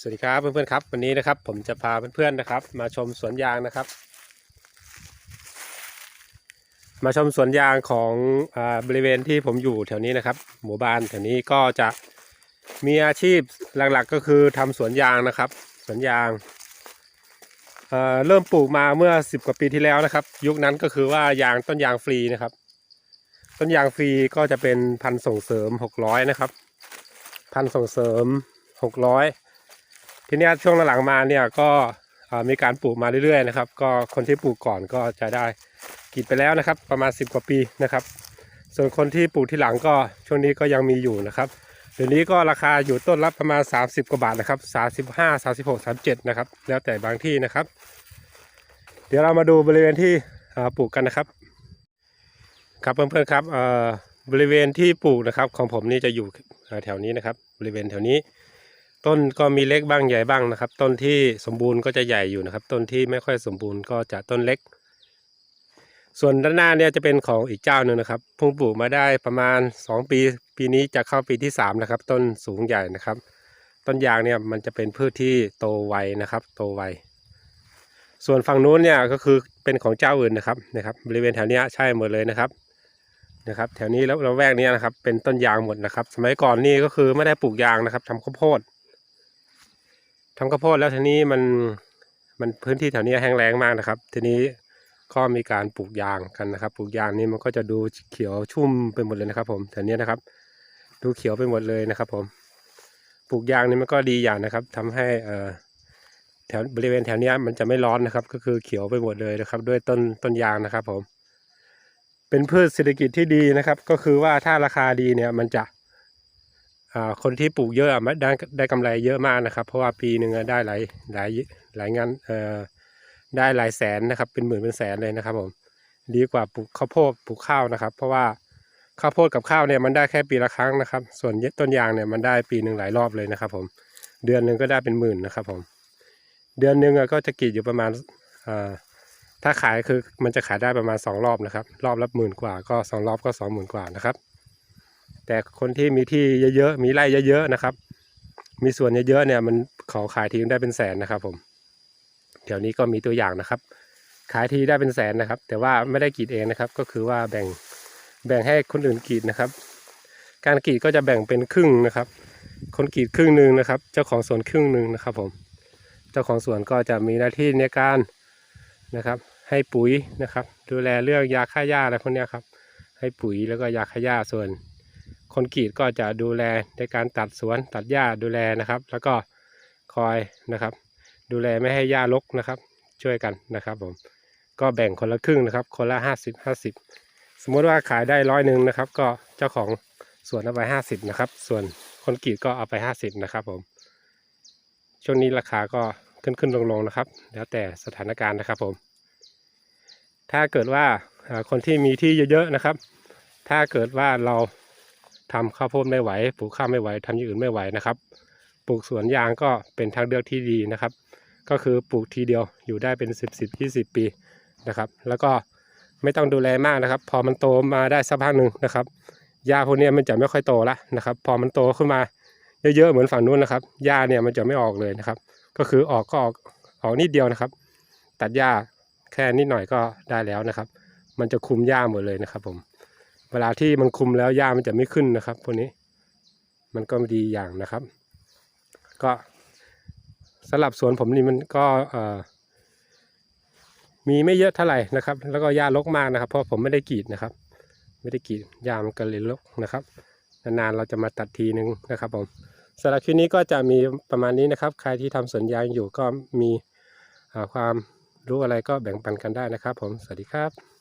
สวัสดีครับเพื่อนๆครับ วันนี้นะครับ ผมจะพาเพื่อนๆนะครับ มาชมสวนยางนะครับ มาชมสวนยางของอาบริเวณที่ผมอยู่แถวนี้นะครับ หมู่บ้านแถวนี้ก็จะมีอาชีพหลักๆก็คือทำสวนยางนะครับ สวนยางเอ่อเริ่มปลูกมาเมื่อ 10 กว่าปีที่แล้วนะครับ ยุคนั้นก็คือว่ายางต้นยางฟรีนะครับ ต้นยางฟรีก็จะเป็นพันส่งเสริม 600 นะครับ พันส่งเสริม 600 ทีนี้ช่วงหลังมาเนี่ยก็มีการปลูกมาเรื่อยๆนะครับ ก็คนที่ปลูกก่อนก็จะได้กรีดไปแล้วนะครับ ประมาณ 10 กว่าปีนะครับ ส่วนคนที่ปลูกที่หลังก็ช่วงนี้ก็ยังมีอยู่นะครับเดี๋ยวนี้ก็ราคาอยู่ต้นละประมาณ 30 กว่าบาทนะครับ 35 36 37 นะครับ แล้วแต่บางที่นะครับ เดี๋ยวเรามาดูบริเวณที่ปลูกกันนะครับ ครับเพื่อนๆครับเอ่อบริเวณที่ปลูกนะครับของผมนี่จะอยู่แถวนี้นะครับ บริเวณแถวนี้ ต้นก็มีเล็กบ้างใหญ่บ้างนะครับ ต้นที่สมบูรณ์ก็จะใหญ่อยู่นะครับ ต้นที่ไม่ค่อยสมบูรณ์ก็จะต้นเล็ก ส่วนด้านหน้าเนี่ยจะเป็นของอีกเจ้าหนึ่งนะครับพิ่งปลูกมาได้ประมาณ 2 ปี ปีนี้จะเข้าปีที่3นะครับ ต้นสูงใหญ่นะครับ ต้นยางเนี่ยมันจะเป็นพืชที่โตไวนะครับ โตไวส่วนฝั่งนู้นเนี่ยก็คือเป็นของเจ้าอื่นนะครับนะครับบริเวณแถวนี้ใช่หมดเลยนะครับนะครับ แถวนี้แล้วเราแวกเนี้ยนะครับ เป็นต้นยางหมดนะครับ สมัยก่อนนี่ก็คือไม่ได้ปลูกยางนะครับทำข้าวโพด ทำข้าวโพดแล้วทีนี้มันมันพื้นที่แถวนี้แห้งแล้งมากนะครับ ทีนี้ก็มีการปลูกยางกันนะครับ ปลูกยางนี่มันก็จะดูเขียวชุ่มไปหมดเลยนะครับ ผมแถวนี้นะครับ ดูเขียวไปหมดเลยนะครับ ผม ปลูกยางนี่มันก็ดีอย่างนะครับทำให้เอ่อแถวบริเวณแถวเนี้ยมันจะไม่ร้อนนะครับ ก็คือเขียวไปหมดเลยนะครับ ด้วยต้นต้นยางนะครับ ผม เป็นพืชเศรษฐกิจที่ดีนะครับ ก็คือว่าถ้าราคาดีเนี่ยมันจะ คนที่ปลูกเยอะมันได้ได้กำไรเยอะมากนะครับ เพราะว่าปีหนึ่งได้หลายหลายหลายงานได้หลายแสนนะครับ เป็นหมื่นเป็นแสนเลยนะครับผมดีกว่าปลูกข้าวโพดปลูกข้าวนะครับ เพราะว่าข้าวโพดกับข้าวเนี่ยมันได้แค่ปีละครั้งนะครับ ส่วนต้นยางเนี่ยมันได้ปีหนึ่งหลายรอบเลยนะครับ ผม เดือนหนึ่งก็ได้เป็นหมื่นนะครับ ผม เดือนหนึ่งก็จะกรีดอยู่ประมาณถ้าขายคือมันจะขายได้ประมาณสองรอบนะครับ รอบละหมื่นกว่าก็สองรอบก็สองหมื่นกว่านะครับ แต่คนที่มีที่เยอะๆมีไร่เยอะๆนะครับ มีส่วนเยอะๆเนี่ยมันขาขายทีได้เป็นแสนนะครับ ผมแถวนี้ก็มีตัวอย่างนะครับ ขายทีได้เป็นแสนนะครับ แต่ว่าไม่ได้กรีดเองนะครับ ก็คือว่าแบ่งแบ่งให้คนอื่นกรีดนะครับ การกรีดก็จะแบ่งเป็นครึ่งนะครับ คนกรีดครึ่งหนึ่งนะครับ เจ้าของสวนครึ่งหนึ่งนะครับ ผม เจ้าของสวนก็จะมีหน้าที่ในการนะครับ ให้ปุ๋ยนะครับ ดูแลเรื่องยาฆ่าหญ้าอะไรพวกนี้ครับ ให้ปุ๋ยแล้วก็ยาฆ่าหญ้าส่วน คนกรีดก็จะดูแลในการตัดสวนตัดหญ้าดูแลนะครับ แล้วก็คอยนะครับ ดูแลไม่ให้หญ้ารกนะครับ ช่วยกันนะครับผมก็แบ่งคนละครึ่งนะครับ คนละห้าสิบห้าสิบสมมติว่าขายได้ร้อยหนึ่งนะครับ ก็เจ้าของสวนเอาไปห้าสิบนะครับ ส่วนคนกรีดก็เอาไปห้าสิบนะครับผมช่วงนี้ราคาก็ขึ้นขึ้นลงลงนะครับ แล้วแต่สถานการณ์นะครับผม ถ้าเกิดว่าคนที่มีที่เยอะๆนะครับ ถ้าเกิดว่าเรา ทำข้าวโพดไม่ไหวปลูกข้าวไม่ไหวทำอย่างอื่นไม่ไหวนะครับ ปลูกสวนยางก็เป็นทางเลือกที่ดีนะครับ ก็คือปลูกทีเดียวอยู่ได้เป็น 10 10 20 ปีนะครับ แล้วก็ไม่ต้องดูแลมากนะครับ พอมันโตมาได้สักพักหนึ่งนะครับหญ้าพวกนี้มันจะไม่ค่อยโตละนะครับ พอมันโตขึ้นมาเยอะๆเหมือนฝั่งนู้นนะครับหญ้าเนี่ยมันจะไม่ออกเลยนะครับ ก็คือออกก็ออกออกนิดเดียวนะครับ ตัดหญ้าแค่นิดหน่อยก็ได้แล้วนะครับ มันจะคุมหญ้าหมดเลยนะครับผม เวลาที่มันคุมแล้วหญ้ามันจะไม่ขึ้นนะครับพวกนี้มันก็ดีอย่างนะครับ ก็สำหรับสวนผมนี่มันก็มีไม่เยอะเท่าไหร่นะครับ แล้วก็หญ้ารกมากนะครับ เพราะผมไม่ได้กรีดนะครับ ไม่ได้กรีดหญ้ามันก็เลยรกนะครับนานๆเราจะมาตัดทีนึงนะครับผมสำหรับคลิปนี้ก็จะมีประมาณนี้นะครับ ใครที่ทำสวนยางอยู่ก็มีความรู้อะไรก็แบ่งปันกันได้นะครับ ผมสวัสดีครับ